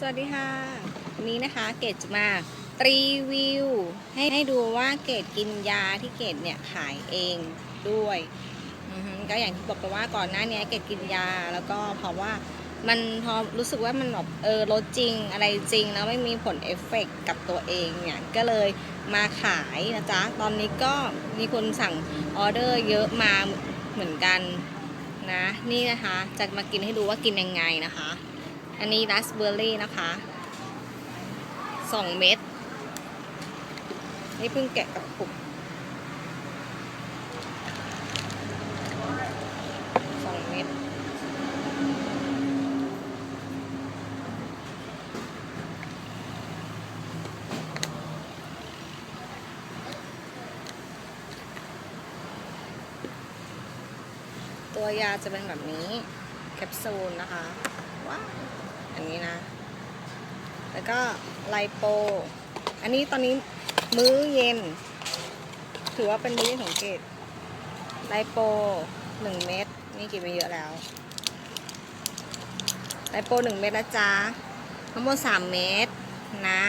สวัสดีค่ะวันนี้นะคะเกดจะมารีวิวให้ให้ดูว่าเกดกินยาที่เกดเนี่ยขายเองด้วยก็อย่างที่บอกไปว่าก่อนหน้านี้เกดกินยาแล้วก็เพราะว่ามันพอรู้สึกว่ามันแบบเออลดจริงอะไรจริงแล้วไม่มีผลเอฟเฟกต์กับตัวเองเนี่ยก็เลยมาขายนะจ๊ะตอนนี้ก็มีคนสั่งออเดอร์เยอะมาเหมือนกันนะนี่นะคะจะมากินให้ดูว่ากินยังไงนะคะ อันนี้ราสเบอร์รี่นะคะ2เม็ด นี่เพิ่งแกะกระปุก2เม็ด ตัวยาจะเป็นแบบนี้ แคปซูลนะคะ แล้วก็ไลโป อันนี้ตอนนี้มื้อเย็น ถือว่าเป็นมื้อเย็นของเกดไลโปหนึ่งเม็ดนี่กินไปเยอะแล้ว ไลโปหนึ่งเม็ดนะจ๊ะทั้งหมดสามเม็ดนะ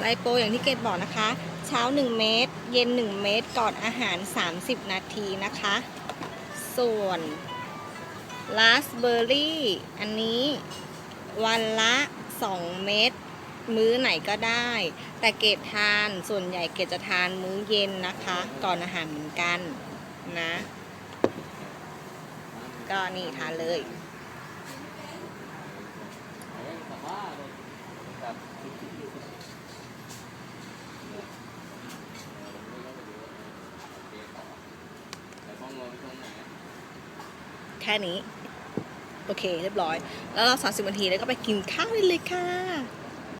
ไลโปอย่างที่เกดบอกนะคะ เช้า 1 เม็ดเย็น 1 เม็ดก่อนอาหาร 30 นาทีนะคะ ส่วน ราสเบอร์รี่ อันนี้วันละ 2 เม็ดมื้อไหนก็ได้ แต่เกดทานส่วนใหญ่เกดจะทานมื้อเย็นนะคะ ก่อนอาหารเหมือนกันนะ ก็นี่ทานเลยแค่นี้ โอเค เรียบร้อย แล้วเรา 30นาทีแล้วก็ไปกินข้าวได้เลยค่ะ